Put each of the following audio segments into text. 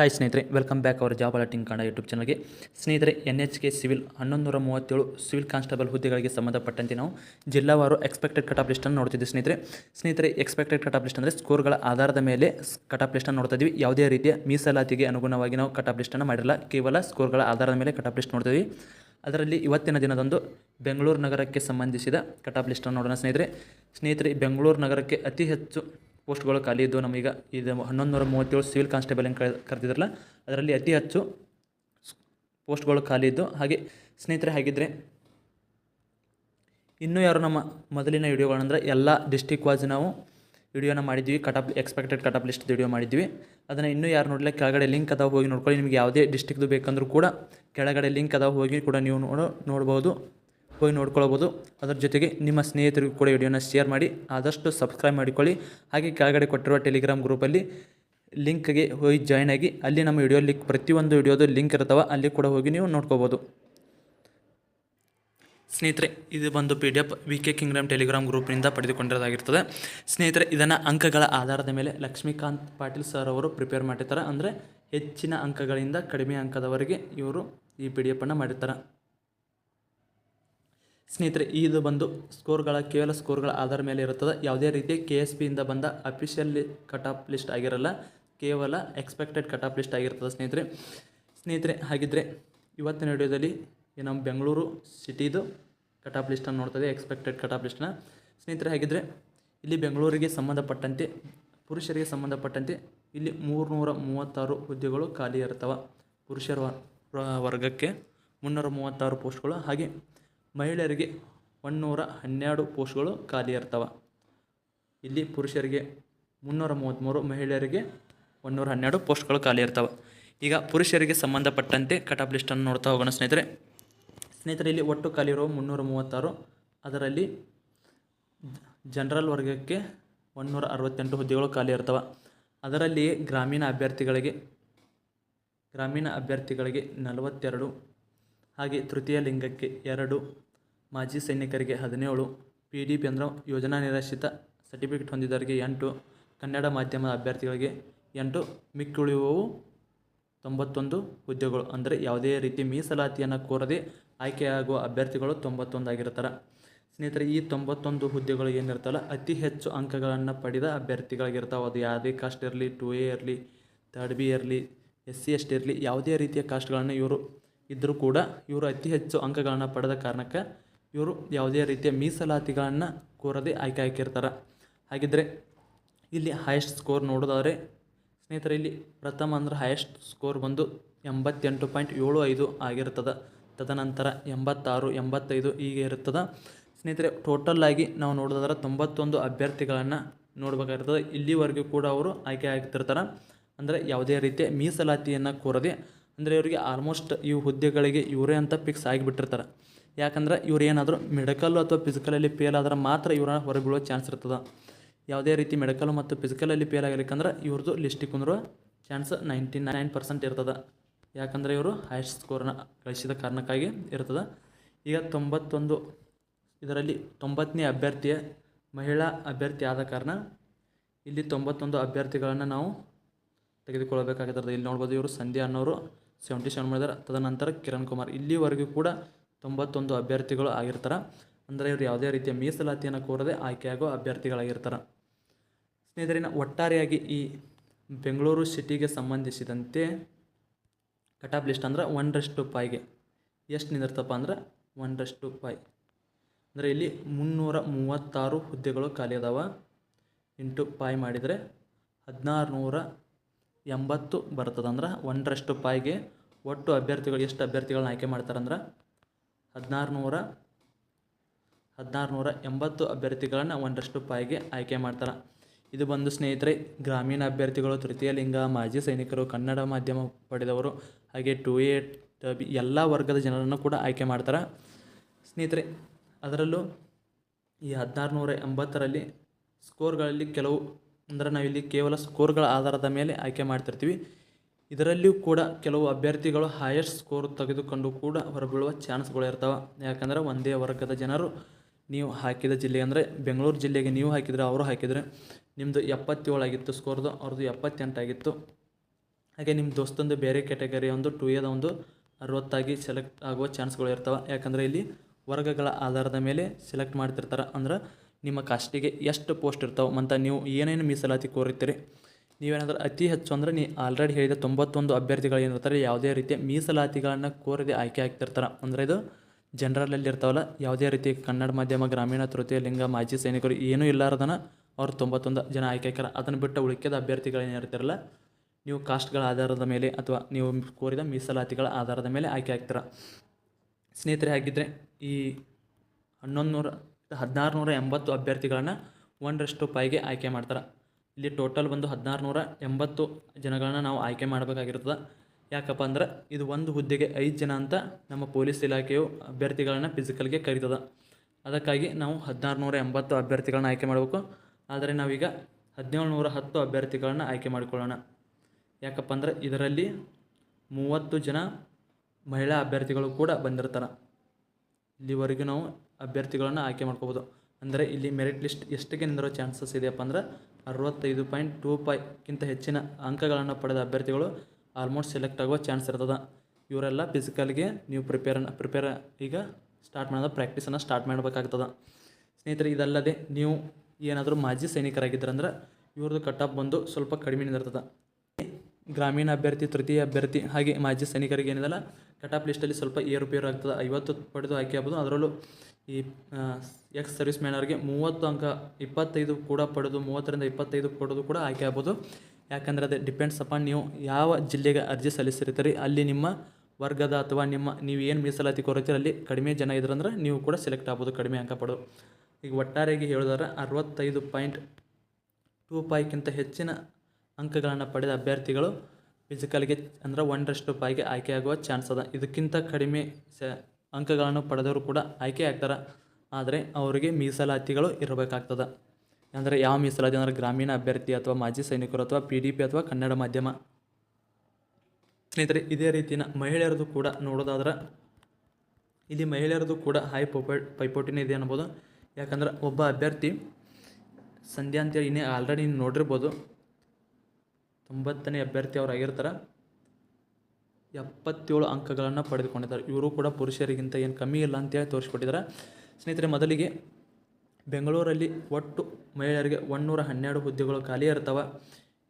Hi ಸ್ನೇಹಿತರೆ welcome back our job alerting Kannada YouTube ಚಾನಲ್ಗೆ ಸ್ನೇಹಿತರೆ ಎನ್ ಎಚ್ ಕೆ ಸಿವಿಲ್ ಹನ್ನೊಂದು ನೂರ ಮೂವತ್ತೇಳು ಸಿವಿಲ್ ಕಾನ್ಸ್ಟೇಬಲ್ ಹುದ್ದೆಗಳಿಗೆ ಸಂಬಂಧಪಟ್ಟಂತೆ ನಾವು ಜಿಲ್ಲಾವಾರು ಎಕ್ಸ್ಪೆಕ್ಟೆಡ್ ಕಟ್ ಆಫ್ ಲಿಸ್ಟನ್ನು ನೋಡ್ತಿದ್ವಿ ಸ್ನೇಹಿತರೆ. ಸ್ನೇಹಿತರೆ ಎಕ್ಸ್ಪೆಕ್ಟೆಡ್ ಕಟ್ ಆಫ್ ಲಿಸ್ಟ್ ಅಂದರೆ ಸ್ಕೋರ್ಗಳ ಆಧಾರದ ಮೇಲೆ ಕಟ್ ಆಫ್ ಲಿಸ್ಟನ್ನು ನೋಡ್ತಾ ಇದ್ವಿ. ಯಾವುದೇ ರೀತಿಯ ಮೀಸಲಾತಿಗೆ ಅನುಗುಣವಾಗಿ ನಾವು ಕಟ್ ಆಫ್ ಲಿಸ್ಟನ್ನು ಮಾಡಿರಲ್ಲ, ಕೇವಲ ಸ್ಕೋರ್ಗಳ ಆಧಾರದ ಮೇಲೆ ಕಟ್ ಆಫ್ ಲಿಸ್ಟ್ ನೋಡ್ತೀವಿ ಅದರಲ್ಲಿ ಇವತ್ತಿನ ದಿನದಂದು ಬೆಂಗಳೂರು ನಗರಕ್ಕೆ ಸಂಬಂಧಿಸಿದ ಕಟ್ ಆಫ್ ಲಿಸ್ಟನ್ನು ನೋಡೋಣ ಸ್ನೇಹಿತರೆ. ಸ್ನೇಹಿತರೆ, ಬೆಂಗಳೂರು ನಗರಕ್ಕೆ ಅತಿ ಹೆಚ್ಚು ಪೋಸ್ಟ್ಗಳು ಖಾಲಿ ಇದ್ದು ನಮಗೀಗ ಇದು ಹನ್ನೊಂದು ನೂರ ಮೂವತ್ತೇಳು ಸಿವಿಲ್ ಕಾನ್ಸ್ಟೇಬಲ್ ಹೆಂಗೆ ಕರೆದಿದ್ರಲ್ಲ, ಅದರಲ್ಲಿ ಅತಿ ಹೆಚ್ಚು ಪೋಸ್ಟ್ಗಳು ಖಾಲಿ ಇದ್ದು, ಹಾಗೆ ಸ್ನೇಹಿತರೆ ಹಾಗಿದ್ದರೆ ಇನ್ನೂ ಯಾರು ನಮ್ಮ ಮೊದಲಿನ ವಿಡಿಯೋಗಳಂದ್ರೆ ಎಲ್ಲ ಡಿಸ್ಟಿಕ್ ವಾಜ್ ನಾವು ವಿಡಿಯೋನ ಮಾಡಿದ್ವಿ cut off expected cut off list video ಮಾಡಿದ್ವಿ ಅದನ್ನು ಇನ್ನೂ ಯಾರು ನೋಡಲಿಕ್ಕೆ ಕೆಳಗಡೆ ಲಿಂಕ್ ಅದಾವ ಹೋಗಿ ನೋಡ್ಕೊಳ್ಳಿ. ನಿಮಗೆ ಯಾವುದೇ ಡಿಸ್ಟಿಕ್ದು ಬೇಕಂದ್ರೂ ಕೂಡ ಕೆಳಗಡೆ ಲಿಂಕ್ ಅದಾವ ಹೋಗಿ ಕೂಡ ನೀವು ನೋಡೋ, ನೋಡ್ಬೋದು. ಹೋಗಿ ನೋಡ್ಕೊಳ್ಬೋದು. ಅದರ ಜೊತೆಗೆ ನಿಮ್ಮ ಸ್ನೇಹಿತರಿಗೂ ಕೂಡ ವಿಡಿಯೋನ ಶೇರ್ ಮಾಡಿ, ಆದಷ್ಟು ಸಬ್ಸ್ಕ್ರೈಬ್ ಮಾಡಿಕೊಳ್ಳಿ. ಹಾಗೆ ಕೆಳಗಡೆ ಕೊಟ್ಟಿರುವ ಟೆಲಿಗ್ರಾಮ್ ಗ್ರೂಪಲ್ಲಿ ಲಿಂಕ್ಗೆ ಹೋಗಿ ಜಾಯ್ನ್ ಆಗಿ, ಅಲ್ಲಿ ನಮ್ಮ ವಿಡಿಯೋ ಲಿಂಕ್, ಪ್ರತಿಯೊಂದು ವಿಡಿಯೋದು ಲಿಂಕ್ ಇರ್ತಾವೆ ಅಲ್ಲಿ ಕೂಡ ಹೋಗಿ ನೀವು ನೋಡ್ಕೋಬೋದು ಸ್ನೇಹಿತರೆ, ಇದು ಬಂದು P D F V K kingdom Telegram ಗ್ರೂಪ್ನಿಂದ ಪಡೆದುಕೊಂಡಿರೋದಾಗಿರ್ತದೆ. ಸ್ನೇಹಿತರೆ, ಇದನ್ನು ಅಂಕಗಳ ಆಧಾರದ ಮೇಲೆ ಲಕ್ಷ್ಮೀಕಾಂತ್ ಪಾಟೀಲ್ ಸರ್ ಅವರು ಪ್ರಿಪೇರ್ ಮಾಡಿರ್ತಾರೆ. ಅಂದರೆ ಹೆಚ್ಚಿನ ಅಂಕಗಳಿಂದ ಕಡಿಮೆ ಅಂಕದವರೆಗೆ ಇವರು ಈ ಪಿ ಡಿ ಎಫನ್ನು ಮಾಡಿರ್ತಾರೆ. ಸ್ನೇಹಿತರೆ, ಇದು ಬಂದು ಸ್ಕೋರ್ಗಳ, ಕೇವಲ ಸ್ಕೋರ್ಗಳ ಆಧಾರ ಮೇಲೆ ಇರುತ್ತದೆ. ಯಾವುದೇ ರೀತಿ ಕೆ ಎಸ್ ಪಿಯಿಂದ ಬಂದ ಅಫಿಷಿಯಲ್ ಕಟ್ ಆಫ್ ಲಿಸ್ಟ್ ಆಗಿರಲ್ಲ, ಕೇವಲ ಎಕ್ಸ್ಪೆಕ್ಟೆಡ್ ಕಟ್ ಆಫ್ ಲಿಸ್ಟ್ ಆಗಿರ್ತದೆ ಸ್ನೇಹಿತರೆ. ಸ್ನೇಹಿತರೆ ಹಾಗಿದ್ದರೆ ಇವತ್ತಿನ ವಿಡಿಯೋದಲ್ಲಿ ನಮ್ಮ ಬೆಂಗಳೂರು ಸಿಟಿದು ಕಟ್ ಆಫ್ ಲಿಸ್ಟನ್ನು ನೋಡ್ತದೆ ಎಕ್ಸ್ಪೆಕ್ಟೆಡ್ ಕಟ್ ಆಫ್ ಲಿಸ್ಟನ್ನ ಸ್ನೇಹಿತರೆ ಹಾಗಿದ್ದರೆ ಇಲ್ಲಿ ಬೆಂಗಳೂರಿಗೆ ಸಂಬಂಧಪಟ್ಟಂತೆ, ಪುರುಷರಿಗೆ ಸಂಬಂಧಪಟ್ಟಂತೆ ಇಲ್ಲಿ ಮೂರುನೂರ ಮೂವತ್ತಾರು ಹುದ್ದೆಗಳು ಖಾಲಿ ಇರ್ತವೆ. ಪುರುಷರ ವರ್ಗಕ್ಕೆ ಮುನ್ನೂರ ಮೂವತ್ತಾರು ಪೋಸ್ಟ್ಗಳು. ಹಾಗೆ ಮಹಿಳೆಯರಿಗೆ ಒನ್ನೂರ ಹನ್ನೆರಡು ಪೋಸ್ಟ್ಗಳು ಖಾಲಿ ಇರ್ತವೆ. ಇಲ್ಲಿ ಪುರುಷರಿಗೆ ಮುನ್ನೂರ ಮೂವತ್ತ್ಮೂರು ಮಹಿಳೆಯರಿಗೆ ಒನ್ನೂರ ಹನ್ನೆರಡು ಪೋಸ್ಟ್ಗಳು ಖಾಲಿ ಇರ್ತವೆ. ಈಗ ಪುರುಷರಿಗೆ ಸಂಬಂಧಪಟ್ಟಂತೆ ಕಟ್ ಆಫ್ ಲಿಸ್ಟನ್ನು ನೋಡ್ತಾ ಹೋಗೋಣ ಸ್ನೇಹಿತರೆ. ಸ್ನೇಹಿತರೆ, ಇಲ್ಲಿ ಒಟ್ಟು ಖಾಲಿ ಇರುವ ಮುನ್ನೂರ ಮೂವತ್ತಾರು. ಅದರಲ್ಲಿ ಜನರಲ್ ವರ್ಗಕ್ಕೆ ಒನ್ನೂರ ಅರವತ್ತೆಂಟು ಹುದ್ದೆಗಳು ಖಾಲಿ ಇರ್ತವೆ. ಅದರಲ್ಲಿಯೇ ಗ್ರಾಮೀಣ ಅಭ್ಯರ್ಥಿಗಳಿಗೆ ಗ್ರಾಮೀಣ ಅಭ್ಯರ್ಥಿಗಳಿಗೆ ನಲವತ್ತೆರಡು, ಹಾಗೆ ತೃತೀಯ ಲಿಂಗಕ್ಕೆ ಎರಡು ಮಾಜಿ ಸೈನಿಕರಿಗೆ ಹದಿನೇಳು ಪಿ ಡಿ ಪಿ ಅಂದ್ರೆ ಯೋಜನಾ ನಿರಾಶ್ರಿತ ಸರ್ಟಿಫಿಕೇಟ್ ಹೊಂದಿದವರಿಗೆ ಎಂಟು ಕನ್ನಡ ಮಾಧ್ಯಮದ ಅಭ್ಯರ್ಥಿಗಳಿಗೆ ಎಂಟು ಮಿಕ್ಕುಳಿಯುವವು ತೊಂಬತ್ತೊಂದು ಹುದ್ದೆಗಳು. ಅಂದರೆ ಯಾವುದೇ ರೀತಿ ಮೀಸಲಾತಿಯನ್ನು ಕೋರದೆ ಆಯ್ಕೆಯಾಗುವ ಅಭ್ಯರ್ಥಿಗಳು ತೊಂಬತ್ತೊಂದು ಆಗಿರ್ತಾರೆ ಸ್ನೇಹಿತರೆ, ಈ ತೊಂಬತ್ತೊಂದು ಹುದ್ದೆಗಳು ಏನಿರ್ತಲ್ಲ ಅತಿ ಹೆಚ್ಚು ಅಂಕಗಳನ್ನು ಪಡೆದ ಅಭ್ಯರ್ಥಿಗಳಿಗಿರ್ತಾವೆ. ಅದು ಯಾವುದೇ ಕಾಸ್ಟ್ ಇರಲಿ ಟು ಎ ಇರಲಿ ತರ್ಡ್ ಬಿ ಇರಲಿ ಎಸ್ ಸಿ ಎಸ್ ಟಿ ಇರಲಿ, ಯಾವುದೇ ರೀತಿಯ ಕಾಸ್ಟ್ಗಳನ್ನು ಇವರು ಇದ್ದರೂ ಕೂಡ ಇವರು ಅತಿ ಹೆಚ್ಚು ಅಂಕಗಳನ್ನು ಪಡೆದ ಕಾರಣಕ್ಕೆ ಇವರು ಯಾವುದೇ ರೀತಿಯ ಮೀಸಲಾತಿಗಳನ್ನು ಕೋರದೆ ಆಯ್ಕೆ ಹಾಕಿರ್ತಾರೆ. ಹಾಗಿದ್ದರೆ ಇಲ್ಲಿ ಹೈಯೆಸ್ಟ್ ಸ್ಕೋರ್ ನೋಡೋದಾದರೆ ಸ್ನೇಹಿತರೆ, ಇಲ್ಲಿ ಪ್ರಥಮ ಅಂದ್ರೆ ಹೈಯೆಸ್ಟ್ ಸ್ಕೋರ್ ಬಂದು ಎಂಬತ್ತೆಂಟು ಪಾಯಿಂಟ್ ಏಳು ಐದು ಆಗಿರ್ತದೆ. ತದನಂತರ ಎಂಬತ್ತಾರು, ಎಂಬತ್ತೈದು ಹೀಗೆ ಇರ್ತದೆ ಸ್ನೇಹಿತರೆ ಟೋಟಲ್ ಆಗಿ ನಾವು ನೋಡೋದಾದ್ರೆ ತೊಂಬತ್ತೊಂದು ಅಭ್ಯರ್ಥಿಗಳನ್ನು ನೋಡಬೇಕಾಗಿರ್ತದೆ. ಇಲ್ಲಿವರೆಗೂ ಕೂಡ ಅವರು ಆಯ್ಕೆ ಆಗ್ತಿರ್ತಾರೆ. ಅಂದರೆ ಯಾವುದೇ ರೀತಿಯ ಮೀಸಲಾತಿಯನ್ನು ಕೋರದೆ, ಅಂದರೆ ಇವರಿಗೆ ಆಲ್ಮೋಸ್ಟ್ ಈ ಹುದ್ದೆಗಳಿಗೆ ಇವರೇ ಅಂತ ಫಿಕ್ಸ್ ಆಗಿಬಿಟ್ಟಿರ್ತಾರೆ. ಯಾಕಂದ್ರೆ ಇವ್ರು ಏನಾದರೂ ಮೆಡಿಕಲ್ ಅಥವಾ ಫಿಸಿಕಲಲ್ಲಿ ಫೇಲ್ ಆದ್ರೆ ಮಾತ್ರ ಇವರ ಬೀಳೋ ಚಾನ್ಸ್ ಇರ್ತದೆ. ಯಾವುದೇ ರೀತಿ ಮೆಡಿಕಲ್ ಮತ್ತು ಫಿಸಿಕಲಲ್ಲಿ ಫೇಲ್ ಆಗಲಿಕ್ಕಂದ್ರೆ ಇವ್ರದ್ದು ಲಿಸ್ಟಿಗೆ ಕುಂದಿರುವ ಚಾನ್ಸ್ ನೈಂಟಿ ನೈನ್ ಪರ್ಸೆಂಟ್ ಇರ್ತದೆ. ಯಾಕಂದರೆ ಇವರು ಹೈಯೆಸ್ಟ್ ಸ್ಕೋರ್ನ ಗಳಿಸಿದ ಕಾರಣಕ್ಕಾಗಿ ಇರ್ತದೆ. ಈಗ ತೊಂಬತ್ತೊಂದು, ಇದರಲ್ಲಿ ತೊಂಬತ್ತನೇ ಅಭ್ಯರ್ಥಿಯ ಮಹಿಳಾ ಅಭ್ಯರ್ಥಿ ಆದ ಕಾರಣ ಇಲ್ಲಿ ತೊಂಬತ್ತೊಂದು ಅಭ್ಯರ್ಥಿಗಳನ್ನು ನಾವು ತೆಗೆದುಕೊಳ್ಳಬೇಕಾಗಿರ್ತದೆ ಇಲ್ಲಿ ನೋಡ್ಬೋದು ಇವರು ಸಂಧ್ಯಾ ಅನ್ನೋರು ಸೆವೆಂಟಿ ಸೆವೆನ್ ಮಾಡಿದ್ದಾರೆ ತದನಂತರ ಕಿರಣ್ ಕುಮಾರ್. ಇಲ್ಲಿವರೆಗೂ ಕೂಡ ತೊಂಬತ್ತೊಂದು ಅಭ್ಯರ್ಥಿಗಳು ಆಗಿರ್ತಾರೆ. ಅಂದರೆ ಇವರು ಯಾವುದೇ ರೀತಿಯ ಮೀಸಲಾತಿಯನ್ನು ಕೋರದೆ ಆಯ್ಕೆಯಾಗೋ ಅಭ್ಯರ್ಥಿಗಳಾಗಿರ್ತಾರೆ. ಸ್ನೇಹಿತರಿನ, ಒಟ್ಟಾರೆಯಾಗಿ ಈ ಬೆಂಗಳೂರು ಸಿಟಿಗೆ ಸಂಬಂಧಿಸಿದಂತೆ ಕಟಾಪ್ ಲಿಸ್ಟ್ ಅಂದರೆ ಟು ಪಾಯ್ಗೆ ಎಷ್ಟು ನಿಂದಿರ್ತಪ್ಪ ಅಂದ್ರೆ ಟು ಪಾಯ್ ಅಂದರೆ ಇಲ್ಲಿ ಮುನ್ನೂರ ಮೂವತ್ತಾರು ಹುದ್ದೆಗಳು ಖಾಲಿ ಅದಾವ. ಇಂಟು ಪಾಯ್ ಮಾಡಿದರೆ ಹದಿನಾರು ನೂರ ಎಂಬತ್ತು ಬರ್ತದೆ ಅಂದ್ರೆ ಒಂದರಷ್ಟು ಪಾಯ್ಗೆ ಒಟ್ಟು ಅಭ್ಯರ್ಥಿಗಳು ಎಷ್ಟು ಅಭ್ಯರ್ಥಿಗಳನ್ನ ಆಯ್ಕೆ ಮಾಡ್ತಾರಂದ್ರೆ ಹದಿನಾರು ನೂರ ಹದಿನಾರು ನೂರ ಎಂಬತ್ತು ಅಭ್ಯರ್ಥಿಗಳನ್ನು ಒಂದಷ್ಟು ಪಾಯ್ಗೆ ಆಯ್ಕೆ ಮಾಡ್ತಾರೆ. ಇದು ಬಂದು ಸ್ನೇಹಿತರೆ, ಗ್ರಾಮೀಣ ಅಭ್ಯರ್ಥಿಗಳು, ತೃತೀಯ ಲಿಂಗ, ಮಾಜಿ ಸೈನಿಕರು, ಕನ್ನಡ ಮಾಧ್ಯಮ ಪಡೆದವರು, ಹಾಗೆ ಟು ಎ ಎಲ್ಲ ವರ್ಗದ ಜನರನ್ನು ಕೂಡ ಆಯ್ಕೆ ಮಾಡ್ತಾರೆ. ಸ್ನೇಹಿತರೆ, ಅದರಲ್ಲೂ ಈ ಹದಿನಾರು ನೂರ ಎಂಬತ್ತರಲ್ಲಿ ಸ್ಕೋರ್ಗಳಲ್ಲಿ ಕೆಲವು, ಅಂದರೆ ನಾವಿಲ್ಲಿ ಕೇವಲ ಸ್ಕೋರ್ಗಳ ಆಧಾರದ ಮೇಲೆ ಆಯ್ಕೆ ಮಾಡ್ತಿರ್ತೀವಿ. ಇದರಲ್ಲಿಯೂ ಕೂಡ ಕೆಲವು ಅಭ್ಯರ್ಥಿಗಳು ಹೈಯೆಸ್ಟ್ ಸ್ಕೋರ್ ತೆಗೆದುಕೊಂಡು ಕೂಡ ಹೊರಬೀಳುವ ಚಾನ್ಸ್ಗಳು ಇರ್ತವೆ. ಯಾಕಂದರೆ ಒಂದೇ ವರ್ಗದ ಜನರು ನೀವು ಹಾಕಿದ ಜಿಲ್ಲೆ ಅಂದರೆ ಬೆಂಗಳೂರು ಜಿಲ್ಲೆಗೆ ನೀವು ಹಾಕಿದರೆ ಅವರು ಹಾಕಿದರೆ ನಿಮ್ಮದು ಎಪ್ಪತ್ತೇಳು ಆಗಿತ್ತು ಸ್ಕೋರ್ದು ಅವ್ರದ್ದು ಎಪ್ಪತ್ತೆಂಟಾಗಿತ್ತು. ಹಾಗೆ ನಿಮ್ಮ ದೋಸ್ತಂದು ಬೇರೆ ಕ್ಯಾಟಗರಿ ಒಂದು ಟು ಎದ ಒಂದು ಅರವತ್ತಾಗಿ ಸೆಲೆಕ್ಟ್ ಆಗುವ ಚಾನ್ಸ್ಗಳು ಇರ್ತವೆ. ಯಾಕಂದರೆ ಇಲ್ಲಿ ವರ್ಗಗಳ ಆಧಾರದ ಮೇಲೆ ಸೆಲೆಕ್ಟ್ ಮಾಡ್ತಿರ್ತಾರೆ. ಅಂದ್ರೆ ನಿಮ್ಮ ಕಾಸ್ಟಿಗೆ ಎಷ್ಟು ಪೋಸ್ಟ್ ಇರ್ತಾವೆ ಅಂತ ನೀವು ಏನೇನು ಮೀಸಲಾತಿ ಕೋರಿರ್ತೀರಿ ನೀವೇನಾದ್ರೂ ಅತಿ ಹೆಚ್ಚು ಅಂದರೆ ನೀ ಆಲ್ರೆಡಿ ಹೇಳಿದ ತೊಂಬತ್ತೊಂದು ಅಭ್ಯರ್ಥಿಗಳು ಏನಿರ್ತಾರೆ ಯಾವುದೇ ರೀತಿಯ ಮೀಸಲಾತಿಗಳನ್ನು ಕೋರದೆ ಆಯ್ಕೆ ಆಗ್ತಿರ್ತಾರೆ. ಅಂದರೆ ಇದು ಜನರಲಲ್ಲಿ ಇರ್ತಾವಲ್ಲ, ಯಾವುದೇ ರೀತಿ ಕನ್ನಡ ಮಾಧ್ಯಮ, ಗ್ರಾಮೀಣ, ತೃತೀಯ ಲಿಂಗ, ಮಾಜಿ ಸೈನಿಕರು ಏನೂ ಇಲ್ಲಾರ್ದನ ಅವ್ರು ತೊಂಬತ್ತೊಂದು ಜನ ಆಯ್ಕೆ ಅದನ್ನು ಬಿಟ್ಟು ಉಳಿಕೆದ ಅಭ್ಯರ್ಥಿಗಳು ಏನಿರ್ತಿರಲ್ಲ ನೀವು ಕಾಸ್ಟ್ಗಳ ಆಧಾರದ ಮೇಲೆ ಅಥವಾ ನೀವು ಕೋರಿದ ಮೀಸಲಾತಿಗಳ ಆಧಾರದ ಮೇಲೆ ಆಯ್ಕೆ ಆಗ್ತೀರ. ಸ್ನೇಹಿತರೆ ಆಗಿದ್ದರೆ ಈ ಹನ್ನೊಂದು ನೂರ ಹದಿನಾರು ನೂರ ಎಂಬತ್ತು ಅಭ್ಯರ್ಥಿಗಳನ್ನು ಒಂದರಷ್ಟು ಪಾಯಿಗೆ ಆಯ್ಕೆ ಮಾಡ್ತಾರೆ. ಇಲ್ಲಿ ಟೋಟಲ್ ಬಂದು ಹದಿನಾರು ನೂರ ಎಂಬತ್ತು ಜನಗಳನ್ನ ನಾವು ಆಯ್ಕೆ ಮಾಡಬೇಕಾಗಿರ್ತದೆ. ಯಾಕಪ್ಪ ಅಂದ್ರೆ ಇದು ಒಂದು ಹುದ್ದೆಗೆ ಐದು ಜನ ಅಂತ ನಮ್ಮ ಪೊಲೀಸ್ ಇಲಾಖೆಯು ಅಭ್ಯರ್ಥಿಗಳನ್ನ ಫಿಸಿಕಲ್ಗೆ ಕರೀತದೆ. ಅದಕ್ಕಾಗಿ ನಾವು ಹದಿನಾರು ನೂರ ಎಂಬತ್ತು ಅಭ್ಯರ್ಥಿಗಳನ್ನ ಆಯ್ಕೆ ಮಾಡಬೇಕು. ಆದರೆ ನಾವೀಗ ಹದಿನೇಳು ನೂರ ಹತ್ತು ಅಭ್ಯರ್ಥಿಗಳನ್ನ ಆಯ್ಕೆ ಮಾಡಿಕೊಳ್ಳೋಣ. ಯಾಕಪ್ಪ ಅಂದ್ರೆ ಇದರಲ್ಲಿ ಮೂವತ್ತು ಜನ ಮಹಿಳಾ ಅಭ್ಯರ್ಥಿಗಳು ಕೂಡ ಬಂದಿರ್ತಾರೆ. ಇಲ್ಲಿವರೆಗೂ ನಾವು ಅಭ್ಯರ್ಥಿಗಳನ್ನು ಆಯ್ಕೆ ಮಾಡ್ಕೋಬೋದು. ಅಂದರೆ ಇಲ್ಲಿ ಮೆರಿಟ್ ಲಿಸ್ಟ್ ಎಷ್ಟಕ್ಕೆ ನಿಂದಿರೋ ಚಾನ್ಸಸ್ ಇದೆಯಪ್ಪ ಅಂದ್ರೆ ಅರವತ್ತೈದು ಪಾಯಿಂಟ್ ಟೂ ಫೈಕ್ಕಿಂತ ಹೆಚ್ಚಿನ ಅಂಕಗಳನ್ನು ಪಡೆದ ಅಭ್ಯರ್ಥಿಗಳು ಆಲ್ಮೋಸ್ಟ್ ಸೆಲೆಕ್ಟ್ ಆಗುವ ಚಾನ್ಸ್ ಇರ್ತದೆ. ಇವರೆಲ್ಲ ಫಿಸಿಕಲ್ಗೆ ನೀವು ಪ್ರಿಪೇರನ್ನು ಪ್ರಿಪೇರ್ ಈಗ ಸ್ಟಾರ್ಟ್ ಮಾಡೋದು ಪ್ರಾಕ್ಟೀಸನ್ನು ಸ್ಟಾರ್ಟ್ ಮಾಡಬೇಕಾಗ್ತದೆ. ಸ್ನೇಹಿತರೆ, ಇದಲ್ಲದೆ ನೀವು ಏನಾದರೂ ಮಾಜಿ ಸೈನಿಕರಾಗಿದ್ದರಂದ್ರೆ ಇವ್ರದ್ದು ಕಟ್ ಬಂದು ಸ್ವಲ್ಪ ಕಡಿಮೆ ನಿಂದಿರ್ತದೆ. ಗ್ರಾಮೀಣ ಅಭ್ಯರ್ಥಿ, ತೃತೀಯ ಅಭ್ಯರ್ಥಿ ಹಾಗೆ ಮಾಜಿ ಸೈನಿಕರಿಗೆ ಏನಿದೆಲ್ಲ ಕಟ್ ಆಫ್ ಲಿಸ್ಟಲ್ಲಿ ಸ್ವಲ್ಪ ಏರುಪೇರು ಆಗ್ತದೆ. ಐವತ್ತು ಪಡೆದು ಆಯ್ಕೆ ಆಗ್ಬೋದು ಅದರಲ್ಲೂ ಈ ಎಕ್ಸ್ ಸರ್ವಿಸ್ ಮ್ಯಾನರ್ಗೆ ಮೂವತ್ತು ಅಂಕ ಇಪ್ಪತ್ತೈದು ಕೂಡ ಪಡೆದು, ಮೂವತ್ತರಿಂದ ಇಪ್ಪತ್ತೈದು ಪಡೆದು ಕೂಡ ಆಯ್ಕೆ ಆಗ್ಬೋದು. ಯಾಕಂದರೆ ಅದು ಡಿಪೆಂಡ್ಸ್ ಅಪಾನ್ ನೀವು ಯಾವ ಜಿಲ್ಲೆಗೆ ಅರ್ಜಿ ಸಲ್ಲಿಸಿರ್ತೀರಿ. ಅಲ್ಲಿ ನಿಮ್ಮ ವರ್ಗದ ಅಥವಾ ನಿಮ್ಮ ನೀವು ಏನು ಮೀಸಲಾತಿ ಕೋರಿತೀರಿ ಅಲ್ಲಿ ಕಡಿಮೆ ಜನ ಇದ್ರಂದ್ರೆ ನೀವು ಕೂಡ ಸೆಲೆಕ್ಟ್ ಆಗ್ಬೋದು, ಕಡಿಮೆ ಅಂಕ ಪಡೋದು. ಈಗ ಒಟ್ಟಾರೆಯಾಗಿ ಹೇಳಿದ್ರೆ, ಅರವತ್ತೈದು ಪಾಯಿಂಟ್ ಟೂ ಪಾಯ್ಗಿಂತ ಹೆಚ್ಚಿನ ಅಂಕಗಳನ್ನು ಪಡೆದ ಅಭ್ಯರ್ಥಿಗಳು ಫಿಸಿಕಲ್ಗೆ ಅಂದ್ರೆ ಒಂದರಷ್ಟು ಪಾಯಿಗೆ ಆಗುವ ಚಾನ್ಸ್ ಅದ. ಇದಕ್ಕಿಂತ ಕಡಿಮೆ ಸ ಅಂಕಗಳನ್ನು ಪಡೆದವರು ಕೂಡ ಆಯ್ಕೆ ಆಗ್ತಾರೆ. ಆದರೆ ಅವರಿಗೆ ಮೀಸಲಾತಿಗಳು ಇರಬೇಕಾಗ್ತದೆ. ಅಂದರೆ ಯಾವ ಮೀಸಲಾತಿ? ಅಂದರೆ ಗ್ರಾಮೀಣ ಅಭ್ಯರ್ಥಿ ಅಥವಾ ಮಾಜಿ ಸೈನಿಕರು ಅಥವಾ ಪಿ ಡಿ ಪಿ ಅಥವಾ ಕನ್ನಡ ಮಾಧ್ಯಮ. ಸ್ನೇಹಿತರೆ, ಇದೇ ರೀತಿಯ ಮಹಿಳೆಯರದು ಕೂಡ ನೋಡೋದಾದ್ರೆ ಇಲ್ಲಿ ಮಹಿಳೆಯರದು ಕೂಡ ಹೈ ಪೈಪೋ ಪೈಪೋಟಿನೇ ಇದೆ ಅನ್ಬೋದು. ಯಾಕಂದ್ರೆ ಒಬ್ಬ ಅಭ್ಯರ್ಥಿ ಸಂಧ್ಯಾ ಅಂತೇಳಿ ಇನ್ನೇ ಆಲ್ರೆಡಿ ನೋಡಿರ್ಬೋದು. ತೊಂಬತ್ತನೇ ಅಭ್ಯರ್ಥಿ ಅವ್ರು ಆಗಿರ್ತಾರೆ. ಎಪ್ಪತ್ತೇಳು ಅಂಕಗಳನ್ನು ಪಡೆದುಕೊಂಡಿದ್ದಾರೆ. ಇವರು ಕೂಡ ಪುರುಷರಿಗಿಂತ ಏನು ಕಮ್ಮಿ ಇಲ್ಲ ಅಂತೇಳಿ ತೋರಿಸ್ಕೊಟ್ಟಿದ್ದಾರೆ. ಸ್ನೇಹಿತರೆ, ಮೊದಲಿಗೆ ಬೆಂಗಳೂರಲ್ಲಿ ಒಟ್ಟು ಮಹಿಳೆಯರಿಗೆ ಒನ್ನೂರ ಹನ್ನೆರಡು ಹುದ್ದೆಗಳು ಖಾಲಿ ಇರ್ತವೆ.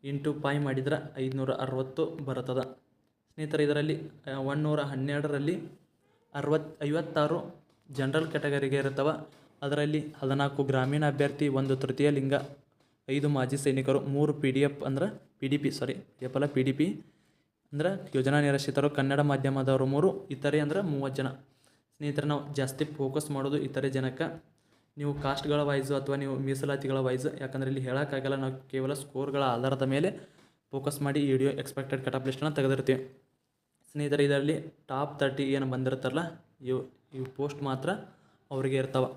ಇಂಟು ಪಾಯ್ ಮಾಡಿದ್ರೆ ಐದುನೂರ ಅರವತ್ತು ಬರ್ತದೆ. ಸ್ನೇಹಿತರೆ, ಇದರಲ್ಲಿ ಒನ್ನೂರ ಹನ್ನೆರಡರಲ್ಲಿ ಅರವತ್ತು ಐವತ್ತಾರು ಜನರಲ್ ಕ್ಯಾಟಗರಿಗೆ ಇರ್ತವೆ. ಅದರಲ್ಲಿ ಹದಿನಾಲ್ಕು ಗ್ರಾಮೀಣ ಅಭ್ಯರ್ಥಿ, ಒಂದು ತೃತೀಯ ಲಿಂಗ, ಐದು ಮಾಜಿ ಸೈನಿಕರು, ಮೂರು ಪಿ ಡಿ ಎಫ್ ಅಂದ್ರೆ P D P, sorry, F ಅಲ್ಲ, ಪಿ ಡಿ ಪಿ. ಅಂದ್ರೆ ಯೋಜನಾ ನಿರಾಶ್ರಿತರು, ಕನ್ನಡ ಮಾಧ್ಯಮದವರು ಮೂರು, ಇತರೆ ಅಂದ್ರೆ ಮೂವತ್ತು ಜನ. ಸ್ನೇಹಿತರೆ, ನಾವು ಜಾಸ್ತಿ ಫೋಕಸ್ ಮಾಡೋದು ಇತರೆ ಜನಕ್ಕೆ. ನೀವು ಕಾಸ್ಟ್ಗಳ ವೈಸು ಅಥವಾ ನೀವು ಮೀಸಲಾತಿಗಳ ವೈಸು ಯಾಕಂದರೆ ಇಲ್ಲಿ ಹೇಳೋಕ್ಕಾಗಲ್ಲ ನಾವು ಕೇವಲ ಸ್ಕೋರ್ಗಳ ಆಧಾರದ ಮೇಲೆ ಫೋಕಸ್ ಮಾಡಿ ವಿಡಿಯೋ ಎಕ್ಸ್ಪೆಕ್ಟೆಡ್ ಕಟ್ ಆಫ್ ಲಿಸ್ಟನ್ನು ತೆಗೆದಿರ್ತೀವಿ. ಸ್ನೇಹಿತರೆ, ಇದರಲ್ಲಿ ಟಾಪ್ ತರ್ಟಿ ಏನು ಬಂದಿರ್ತಾರಲ್ಲ, ಇವು ಇವು ಪೋಸ್ಟ್ ಮಾತ್ರ ಅವರಿಗೆ ಇರ್ತಾವೆ.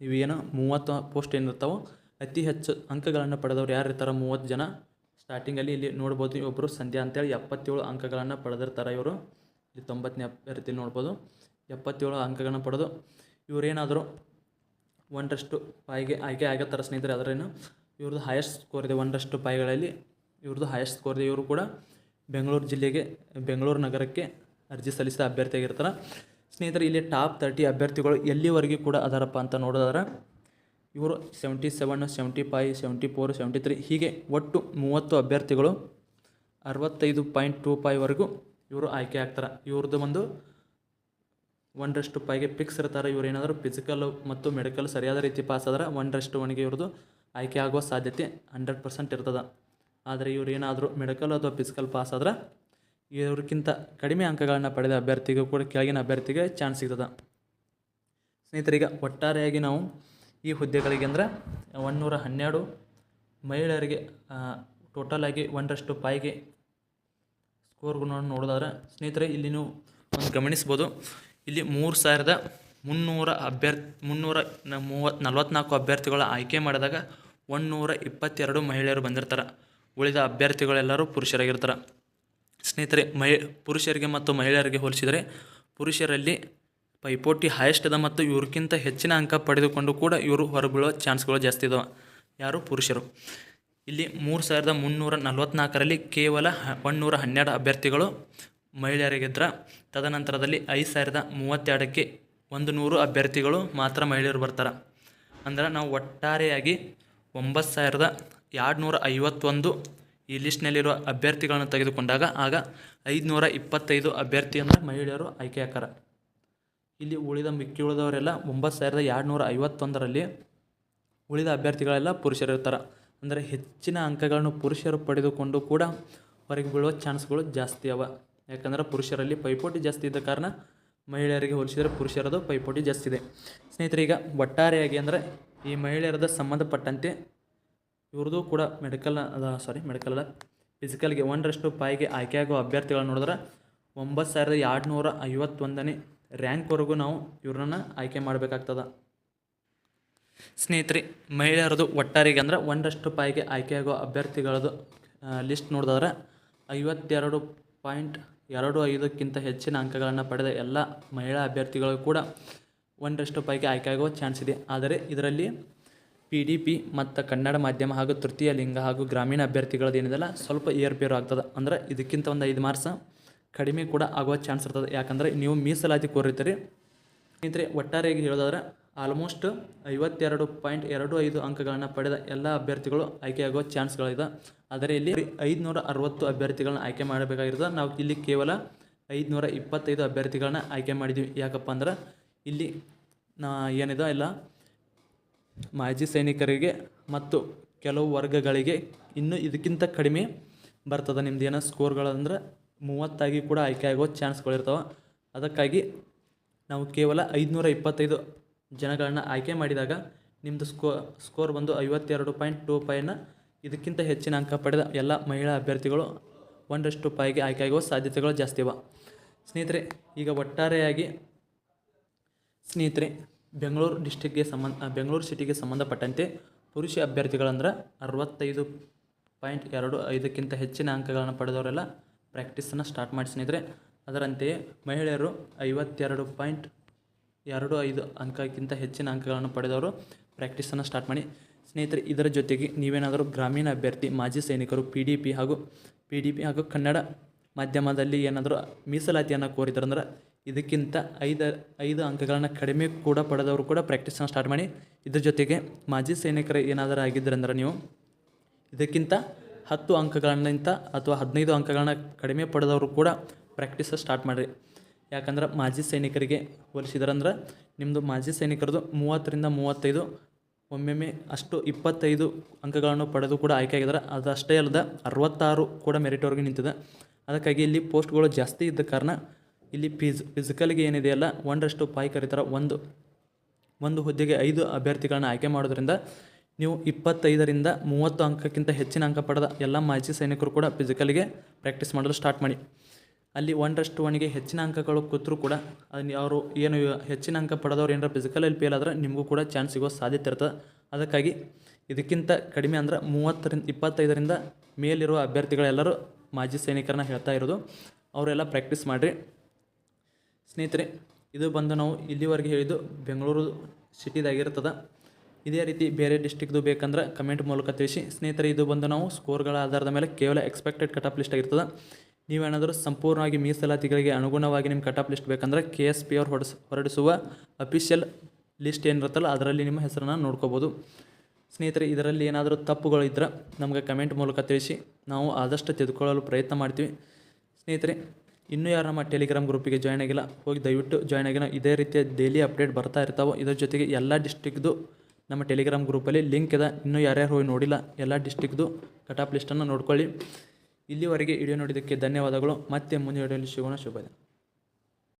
ಇವು ಏನು ಮೂವತ್ತು ಪೋಸ್ಟ್ ಏನಿರ್ತಾವೋ, ಅತಿ ಹೆಚ್ಚು ಅಂಕಗಳನ್ನು ಪಡೆದವ್ರು ಯಾರು ಇರ್ತಾರೆ ಮೂವತ್ತು ಜನ. ಸ್ಟಾರ್ಟಿಂಗಲ್ಲಿ ಇಲ್ಲಿ ನೋಡ್ಬೋದು ಒಬ್ಬರು ಸಂಧ್ಯಾ ಅಂತೇಳಿ ಎಪ್ಪತ್ತೇಳು ಅಂಕಗಳನ್ನು ಪಡೆದಿರ್ತಾರೆ ಇವರು. ಇಲ್ಲಿ ತೊಂಬತ್ತನೇ ಅಭ್ಯರ್ಥಿ ನೋಡ್ಬೋದು. ಎಪ್ಪತ್ತೇಳು ಅಂಕಗಳನ್ನು ಪಡೆದು ಇವರೇನಾದರೂ ಒಂದರಷ್ಟು ಪಾಯಿಗೆ ಆಯ್ಕೆ ಆಗತ್ತಾರೆ ಸ್ನೇಹಿತರೆ ಅದರೇನು? ಇವ್ರದ್ದು ಹೈಯೆಸ್ಟ್ ಸ್ಕೋರ್ ಇದೆ ಒಂದರಷ್ಟು ಪಾಯಿಗಳಲ್ಲಿ. ಇವ್ರದ್ದು ಹೈಯೆಸ್ಟ್ ಸ್ಕೋರ್ ಇದೆ. ಇವರು ಕೂಡ ಬೆಂಗಳೂರು ಜಿಲ್ಲೆಗೆ, ಬೆಂಗಳೂರು ನಗರಕ್ಕೆ ಅರ್ಜಿ ಸಲ್ಲಿಸಿದ ಅಭ್ಯರ್ಥಿಯಾಗಿರ್ತಾರೆ. ಸ್ನೇಹಿತರೆ, ಇಲ್ಲಿ ಟಾಪ್ ತರ್ಟಿ ಅಭ್ಯರ್ಥಿಗಳು ಎಲ್ಲಿವರೆಗೆ ಕೂಡ ಅದಾರಪ್ಪ ಅಂತ ನೋಡೋದಾದ್ರೆ ಇವರು seventy seven seventy five seventy four seventy three ಹೀಗೆ ಒಟ್ಟು ಮೂವತ್ತು ಅಭ್ಯರ್ಥಿಗಳು ಅರವತ್ತೈದು ಪಾಯಿಂಟ್ ಟೂ ಫೈವ್ವರೆಗೂ ಇವರು ಆಯ್ಕೆ ಆಗ್ತಾರೆ. ಇವ್ರದ್ದು ಒಂದು ಒಂದರಷ್ಟು ಪೈಗೆ ಫಿಕ್ಸ್ ಇರ್ತಾರೆ. ಇವ್ರು ಏನಾದರೂ ಫಿಸಿಕಲ್ ಮತ್ತು ಮೆಡಿಕಲ್ ಸರಿಯಾದ ರೀತಿ ಪಾಸ್ ಆದ್ರೆ ಒಂದರಷ್ಟು ಒಣಗಿ ಇವ್ರದ್ದು ಆಯ್ಕೆ ಆಗುವ ಸಾಧ್ಯತೆ ಹಂಡ್ರೆಡ್ ಪರ್ಸೆಂಟ್ ಇರ್ತದೆ. ಆದರೆ ಇವರು ಏನಾದರೂ ಮೆಡಿಕಲ್ ಅಥವಾ ಫಿಸಿಕಲ್ ಪಾಸ್ ಆದ್ರೆ ಇವ್ರಿಗಿಂತ ಕಡಿಮೆ ಅಂಕಗಳನ್ನು ಪಡೆದ ಅಭ್ಯರ್ಥಿಗೂ ಕೂಡ ಕೆಳಗಿನ ಅಭ್ಯರ್ಥಿಗೆ ಚಾನ್ಸ್ ಸಿಗ್ತದೆ. ಸ್ನೇಹಿತರೀಗ ಒಟ್ಟಾರೆಯಾಗಿ ನಾವು ಈ ಹುದ್ದೆಗಳಿಗೆ ಅಂದ್ರೆ ಒಂದುನೂರ ಹನ್ನೆರಡು ಮಹಿಳೆಯರಿಗೆ ಟೋಟಲಾಗಿ ಒಂದರಷ್ಟು ಪಾಯಿಗೆ ಸ್ಕೋರ್ಗಳನ್ನು ನೋಡೋದಾದ್ರೆ ಸ್ನೇಹಿತರೆ, ಇಲ್ಲಿ ನೀವು ಒಂದು ಗಮನಿಸ್ಬೋದು. ಇಲ್ಲಿ ಮೂರು ಸಾವಿರದ ಮುನ್ನೂರ ಅಭ್ಯರ್ಥಿ, ಮುನ್ನೂರ ಮೂವತ್ತು ನಲ್ವತ್ನಾಲ್ಕು ಅಭ್ಯರ್ಥಿಗಳ ಆಯ್ಕೆ ಮಾಡಿದಾಗ ಒಂದುನೂರ ಇಪ್ಪತ್ತೆರಡು ಮಹಿಳೆಯರು ಬಂದಿರ್ತಾರೆ. ಉಳಿದ ಅಭ್ಯರ್ಥಿಗಳೆಲ್ಲರೂ ಪುರುಷರಾಗಿರ್ತಾರೆ. ಸ್ನೇಹಿತರೆ, ಮಹಿ, ಪುರುಷರಿಗೆ ಮತ್ತು ಮಹಿಳೆಯರಿಗೆ ಹೋಲಿಸಿದರೆ ಪುರುಷರಲ್ಲಿ ಪೈಪೋಟಿ ಹೈಯೆಸ್ಟ್ ಅದ ಮತ್ತು ಇವ್ರಿಗಿಂತ ಹೆಚ್ಚಿನ ಅಂಕ ಪಡೆದುಕೊಂಡು ಕೂಡ ಇವರು ಹೊರಬೀಳೋ ಚಾನ್ಸ್ಗಳು ಜಾಸ್ತಿ ಇದಾವೆ. ಯಾರು? ಪುರುಷರು. ಇಲ್ಲಿ ಮೂರು ಸಾವಿರದ ಮುನ್ನೂರ ನಲವತ್ತ್ನಾಲ್ಕರಲ್ಲಿ ಕೇವಲ ಒಂದುನೂರ ಹನ್ನೆರಡು ಅಭ್ಯರ್ಥಿಗಳು ಮಹಿಳೆಯರಿಗಿದ್ರ ತದನಂತರದಲ್ಲಿ ಐದು ಸಾವಿರದ ಮೂವತ್ತೆರಡಕ್ಕೆ ಒಂದು ನೂರು ಅಭ್ಯರ್ಥಿಗಳು ಮಾತ್ರ ಮಹಿಳೆಯರು ಬರ್ತಾರೆ. ಅಂದ್ರೆ ನಾವು ಒಟ್ಟಾರೆಯಾಗಿ ಒಂಬತ್ತು ಸಾವಿರದ ಎರಡುನೂರ ಐವತ್ತೊಂದು ಈ ಲಿಸ್ಟ್ನಲ್ಲಿರುವ ಅಭ್ಯರ್ಥಿಗಳನ್ನು ತೆಗೆದುಕೊಂಡಾಗ ಆಗ ಐದುನೂರ ಇಪ್ಪತ್ತೈದು ಅಭ್ಯರ್ಥಿ ಮಹಿಳೆಯರು ಆಯ್ಕೆ ಆಕಾರ ಇಲ್ಲಿ ಉಳಿದ ಮಿಕ್ಕಿ ಉಳಿದವರೆಲ್ಲ ಒಂಬತ್ತು ಸಾವಿರದ ಎರಡುನೂರ ಐವತ್ತೊಂದರಲ್ಲಿ ಉಳಿದ ಅಭ್ಯರ್ಥಿಗಳೆಲ್ಲ ಪುರುಷರಿರ್ತಾರೆ ಅಂದರೆ ಹೆಚ್ಚಿನ ಅಂಕಗಳನ್ನು ಪುರುಷರು ಪಡೆದುಕೊಂಡು ಕೂಡ ಹೊರಗೆ ಬೀಳುವ ಚಾನ್ಸ್ಗಳು ಜಾಸ್ತಿ ಅವ. ಯಾಕಂದ್ರೆ ಪುರುಷರಲ್ಲಿ ಪೈಪೋಟಿ ಜಾಸ್ತಿ ಇದ್ದ ಕಾರಣ ಮಹಿಳೆಯರಿಗೆ ಹೋಲಿಸಿದರೆ ಪುರುಷರದು ಪೈಪೋಟಿ ಜಾಸ್ತಿ ಇದೆ. ಸ್ನೇಹಿತರೆ, ಈಗ ಒಟ್ಟಾರೆಯಾಗಿ ಅಂದರೆ ಈ ಮಹಿಳೆಯರದ ಸಂಬಂಧಪಟ್ಟಂತೆ ಇವ್ರದ್ದು ಕೂಡ ಮೆಡಿಕಲ್ ಸಾರಿ ಮೆಡಿಕಲ್ ಅಲ್ಲ. ಫಿಸಿಕಲ್ಗೆ ಒಂದರಷ್ಟು ಪಾಯಿಗೆ ಆಯ್ಕೆಯಾಗುವ ಅಭ್ಯರ್ಥಿಗಳನ್ನ ನೋಡಿದ್ರೆ ಒಂಬತ್ತು ಸಾವಿರದ ಎರಡುನೂರ ಐವತ್ತೊಂದನೇ ರ್ಯಾಂಕ್ವರೆಗೂ ನಾವು ಇವ್ರನ್ನ ಆಯ್ಕೆ ಮಾಡಬೇಕಾಗ್ತದ. ಸ್ನೇಹಿತರೆ, ಮಹಿಳೆಯರದು ಒಟ್ಟಾರಿಗೆ ಅಂದ್ರೆ ಒಂದಷ್ಟು ಪಾಯಿಗೆ ಆಯ್ಕೆಯಾಗೋ ಅಭ್ಯರ್ಥಿಗಳದು ಲಿಸ್ಟ್ ನೋಡಿದ್ರೆ ಐವತ್ತೆರಡು ಪಾಯಿಂಟ್ ಎರಡು ಐದಕ್ಕಿಂತ ಹೆಚ್ಚಿನ ಅಂಕಗಳನ್ನು ಪಡೆದ ಎಲ್ಲ ಮಹಿಳಾ ಅಭ್ಯರ್ಥಿಗಳು ಕೂಡ ಒಂದರಷ್ಟು ಪೈಕಿ ಆಯ್ಕೆಯಾಗುವ ಚಾನ್ಸ್ ಇದೆ. ಆದರೆ ಇದರಲ್ಲಿ ಪಿ ಡಿ ಪಿ ಮತ್ತು ಕನ್ನಡ ಮಾಧ್ಯಮ ಹಾಗೂ ತೃತೀಯ ಲಿಂಗ ಹಾಗೂ ಗ್ರಾಮೀಣ ಅಭ್ಯರ್ಥಿಗಳದ್ದು ಏನಿದೆಲ್ಲ ಸ್ವಲ್ಪ ಏರ್ಪೇರು ಆಗ್ತದೆ. ಅಂದ್ರೆ ಇದಕ್ಕಿಂತ ಒಂದು ಐದು ಮಾರ್ಕ್ಸ್ ಕಡಿಮೆ ಕೂಡ ಆಗುವ ಚಾನ್ಸ್ ಇರ್ತದೆ. ಯಾಕಂದರೆ ನೀವು ಮೀಸಲಾತಿ ಕೋರಿತೀರಿ ಸ್ನೇಹಿತರೆ, ಒಟ್ಟಾರೆಯಾಗಿ ಹೇಳೋದಾದ್ರೆ ಆಲ್ಮೋಸ್ಟ್ ಐವತ್ತೆರಡು ಪಾಯಿಂಟ್ ಎರಡು ಐದು ಅಂಕಗಳನ್ನು ಪಡೆದ ಎಲ್ಲ ಅಭ್ಯರ್ಥಿಗಳು ಆಯ್ಕೆಯಾಗುವ ಚಾನ್ಸ್ಗಳಿದೆ. ಆದರೆ ಇಲ್ಲಿ ಐದುನೂರ ಅರವತ್ತು ಅಭ್ಯರ್ಥಿಗಳನ್ನ ಆಯ್ಕೆ ಮಾಡಬೇಕಾಗಿರ್ತದೆ ನಾವು ಇಲ್ಲಿ ಕೇವಲ ಐದುನೂರ ಇಪ್ಪತ್ತೈದು ಅಭ್ಯರ್ಥಿಗಳನ್ನ ಆಯ್ಕೆ ಮಾಡಿದ್ದೀವಿ. ಯಾಕಪ್ಪ ಅಂದ್ರೆ ಇಲ್ಲಿ ನಾ ಏನಿದೆ, ಇಲ್ಲ, ಮಾಜಿ ಸೈನಿಕರಿಗೆ ಮತ್ತು ಕೆಲವು ವರ್ಗಗಳಿಗೆ ಇನ್ನೂ ಇದಕ್ಕಿಂತ ಕಡಿಮೆ ಬರ್ತದೆ. ನಿಮ್ದು ಏನೋ ಸ್ಕೋರ್ಗಳಂದ್ರೆ ಮೂವತ್ತಾಗಿ ಕೂಡ ಆಯ್ಕೆ ಆಗೋ ಚಾನ್ಸ್ಗಳಿರ್ತಾವೆ ಅದಕ್ಕಾಗಿ ನಾವು ಕೇವಲ ಐದುನೂರ ಇಪ್ಪತ್ತೈದು ಜನಗಳನ್ನ ಆಯ್ಕೆ ಮಾಡಿದಾಗ ನಿಮ್ಮದು ಸ್ಕೋ, ಸ್ಕೋರ್ ಬಂದು ಐವತ್ತೆರಡು ಪಾಯಿಂಟ್ ಟೂ ಫೈವ್ನ ಇದಕ್ಕಿಂತ ಹೆಚ್ಚಿನ ಅಂಕ ಪಡೆದ ಎಲ್ಲ ಮಹಿಳಾ ಅಭ್ಯರ್ಥಿಗಳು ಒಂದಷ್ಟು ಪಾಯಿಗೆ ಆಯ್ಕೆ ಆಗುವ ಸಾಧ್ಯತೆಗಳು ಜಾಸ್ತಿ ಇವೆ ಸ್ನೇಹಿತರೆ, ಈಗ ಒಟ್ಟಾರೆಯಾಗಿ ಸ್ನೇಹಿತರೆ, ಬೆಂಗಳೂರು ಡಿಸ್ಟಿಕ್ಗೆ ಸಂಬಂಧ ಬೆಂಗಳೂರು ಸಿಟಿಗೆ ಸಂಬಂಧಪಟ್ಟಂತೆ ಪುರುಷ ಅಭ್ಯರ್ಥಿಗಳಂದ್ರೆ ಅರವತ್ತೈದು ಪಾಯಿಂಟ್ ಎರಡು ಐದಕ್ಕಿಂತ ಹೆಚ್ಚಿನ ಅಂಕಗಳನ್ನು ಪಡೆದವರೆಲ್ಲ ಪ್ರಾಕ್ಟೀಸನ್ನು ಸ್ಟಾರ್ಟ್ ಮಾಡಿ ಸ್ನೇಹಿತರೆ. ಅದರಂತೆಯೇ ಮಹಿಳೆಯರು ಐವತ್ತೆರಡು ಪಾಯಿಂಟ್ ಎರಡು ಐದು ಅಂಕಕ್ಕಿಂತ ಹೆಚ್ಚಿನ ಅಂಕಗಳನ್ನು ಪಡೆದವರು ಪ್ರ್ಯಾಕ್ಟೀಸನ್ನು ಸ್ಟಾರ್ಟ್ ಮಾಡಿ. ಸ್ನೇಹಿತರೆ, ಇದರ ಜೊತೆಗೆ ನೀವೇನಾದರೂ ಗ್ರಾಮೀಣ ಅಭ್ಯರ್ಥಿ, ಮಾಜಿ ಸೈನಿಕರು ಪಿ ಡಿ ಪಿ ಹಾಗೂ ಪಿ ಡಿ ಪಿ ಹಾಗೂ ಕನ್ನಡ ಮಾಧ್ಯಮದಲ್ಲಿ ಏನಾದರೂ ಮೀಸಲಾತಿಯನ್ನು ಕೋರಿದ್ರಂದ್ರೆ ಇದಕ್ಕಿಂತ ಐದು ಐದು ಅಂಕಗಳನ್ನು ಕಡಿಮೆ ಕೂಡ ಪಡೆದವರು ಕೂಡ ಪ್ರ್ಯಾಕ್ಟೀಸನ್ನು ಸ್ಟಾರ್ಟ್ ಮಾಡಿ. ಇದ್ರ ಜೊತೆಗೆ ಮಾಜಿ ಸೈನಿಕರು ಏನಾದರೂ ಆಗಿದ್ರಂದ್ರೆ ನೀವು ಇದಕ್ಕಿಂತ ಹತ್ತು ಅಂಕಗಳಿಂತ ಅಥವಾ ಹದಿನೈದು ಅಂಕಗಳನ್ನ ಕಡಿಮೆ ಪಡೆದವರು ಕೂಡ ಪ್ರಾಕ್ಟೀಸ ಸ್ಟಾರ್ಟ್ ಮಾಡಿರಿ. ಯಾಕಂದ್ರೆ ಮಾಜಿ ಸೈನಿಕರಿಗೆ ಹೋಲಿಸಿದ್ರಂದ್ರೆ ನಿಮ್ಮದು ಮಾಜಿ ಸೈನಿಕರದು ಮೂವತ್ತರಿಂದ ಮೂವತ್ತೈದು, ಒಮ್ಮೆಮ್ಮೆ ಅಷ್ಟು ಇಪ್ಪತ್ತೈದು ಅಂಕಗಳನ್ನು ಪಡೆದು ಕೂಡ ಆಯ್ಕೆ ಆಗಿದ್ದಾರೆ ಅದು ಅಷ್ಟೇ ಅಲ್ಲದ ಅರವತ್ತಾರು ಕೂಡ ಮೆರಿಟ್ವರೆಗೆ ನಿಂತಿದೆ. ಅದಕ್ಕಾಗಿ ಇಲ್ಲಿ ಪೋಸ್ಟ್ಗಳು ಜಾಸ್ತಿ ಇದ್ದ ಕಾರಣ ಇಲ್ಲಿ ಫಿಸ್ ಫಿಸಿಕಲ್ಗೆ ಏನಿದೆಯಲ್ಲ ಒಂದರಷ್ಟು ಪಾಯಿ ಕರೀತಾರೆ. ಒಂದು ಒಂದು ಹುದ್ದೆಗೆ ಐದು ಅಭ್ಯರ್ಥಿಗಳನ್ನ ಆಯ್ಕೆ ಮಾಡೋದ್ರಿಂದ ನೀವು ಇಪ್ಪತ್ತೈದರಿಂದ ಮೂವತ್ತು ಅಂಕಕ್ಕಿಂತ ಹೆಚ್ಚಿನ ಅಂಕ ಪಡೆದ ಎಲ್ಲ ಮಾಜಿ ಸೈನಿಕರು ಕೂಡ ಫಿಸಿಕಲ್ಗೆ ಪ್ರಾಕ್ಟೀಸ್ ಮಾಡಲು ಸ್ಟಾರ್ಟ್ ಮಾಡಿ. ಅಲ್ಲಿ ಒಂದರಷ್ಟು ಒನ್ಗೆ ಹೆಚ್ಚಿನ ಅಂಕಗಳು ಕೂತರೂ ಕೂಡ ಅದನ್ನ ಅವರು ಏನು ಹೆಚ್ಚಿನ ಅಂಕ ಪಡೆದವ್ರು ಏನಾರ ಫಿಸಿಕಲಲ್ಲಿ ಫೇಲ್ ಆದ್ರೆ ನಿಮಗೂ ಕೂಡ ಚಾನ್ಸ್ ಸಿಗೋ ಸಾಧ್ಯತೆ ಇರ್ತದೆ. ಅದಕ್ಕಾಗಿ ಇದಕ್ಕಿಂತ ಕಡಿಮೆ ಅಂದ್ರೆ ಮೂವತ್ತರಿಂದ ಇಪ್ಪತ್ತೈದರಿಂದ ಮೇಲಿರುವ ಅಭ್ಯರ್ಥಿಗಳೆಲ್ಲರೂ ಮಾಜಿ ಸೈನಿಕರನ್ನ ಹೇಳ್ತಾ ಇರೋದು. ಅವರೆಲ್ಲ ಪ್ರಾಕ್ಟೀಸ್ ಮಾಡಿರಿ. ಸ್ನೇಹಿತರೆ, ಇದು ಬಂದು ನಾವು ಇಲ್ಲಿವರೆಗೆ ಹೇಳಿದ್ದು ಬೆಂಗಳೂರು ಸಿಟಿದಾಗಿರ್ತದೆ ಇದೇ ರೀತಿ ಬೇರೆ ಡಿಸ್ಟಿಕ್ದು ಬೇಕಂದ್ರೆ ಕಮೆಂಟ್ ಮೂಲಕ ತಿಳಿಸಿ. ಸ್ನೇಹಿತರೆ, ಇದು ಬಂದು ನಾವು ಸ್ಕೋರ್ಗಳ ಆಧಾರದ ಮೇಲೆ ಕೇವಲ ಎಕ್ಸ್ಪೆಕ್ಟೆಡ್ ಕಟ್ ಆಫ್ ಲಿಸ್ಟ್ ಆಗಿರ್ತದೆ ನೀವೇನಾದರೂ ಸಂಪೂರ್ಣವಾಗಿ ಮೀಸಲಾತಿಗಳಿಗೆ ಅನುಗುಣವಾಗಿ ನಿಮ್ಮ ಕಟ್ ಆಫ್ ಲಿಸ್ಟ್ ಬೇಕಂದ್ರೆ ಕೆ ಎಸ್ ಪಿ ಅವ್ರು ಹೊರಡಿಸ್ ಹೊರಡಿಸುವ ಅಫಿಷಿಯಲ್ ಲಿಸ್ಟ್ ಏನಿರುತ್ತಲ್ಲ, ಅದರಲ್ಲಿ ನಿಮ್ಮ ಹೆಸರನ್ನು ನೋಡ್ಕೋಬೋದು. ಸ್ನೇಹಿತರೆ, ಇದರಲ್ಲಿ ಏನಾದರೂ ತಪ್ಪುಗಳು ಇದ್ದರೆ ನಮಗೆ ಕಮೆಂಟ್ ಮೂಲಕ ತಿಳಿಸಿ. ನಾವು ಆದಷ್ಟು ತೆಗೆದುಕೊಳ್ಳಲು ಪ್ರಯತ್ನ ಮಾಡ್ತೀವಿ. ಸ್ನೇಹಿತರೆ, ಇನ್ನೂ ಯಾರು ನಮ್ಮ ಟೆಲಿಗ್ರಾಮ್ ಗ್ರೂಪಿಗೆ ಜಾಯ್ನ್ ಆಗಿಲ್ಲ, ಹೋಗಿ ದಯವಿಟ್ಟು ಜಾಯ್ನ್ ಆಗಿಲ್ಲ ಇದೇ ರೀತಿಯ ಡೈಲಿ ಅಪ್ಡೇಟ್ ಬರ್ತಾ ಇರ್ತಾವೆ, ಇದರ ಜೊತೆಗೆ ಎಲ್ಲ ಡಿಸ್ಟಿಕ್ದು ನಮ್ಮ ಟೆಲಿಗ್ರಾಮ್ ಗ್ರೂಪಲ್ಲಿ ಲಿಂಕ್ ಇದೆ. ಇನ್ನೂ ಯಾರ್ಯಾರು ಹೋಗಿ ನೋಡಿಲ್ಲ, ಎಲ್ಲ ಡಿಸ್ಟಿಕ್ದು ಕಟಾಪ್ ಲಿಸ್ಟನ್ನು ನೋಡ್ಕೊಳ್ಳಿ. ಇಲ್ಲಿವರೆಗೆ ವಿಡಿಯೋ ನೋಡಿದ್ದಕ್ಕೆ ಧನ್ಯವಾದಗಳು. ಮತ್ತೆ ಮುಂದಿನ ವಿಡಿಯೋಲಿ ಸಿಗೋಣ. ಶುಭ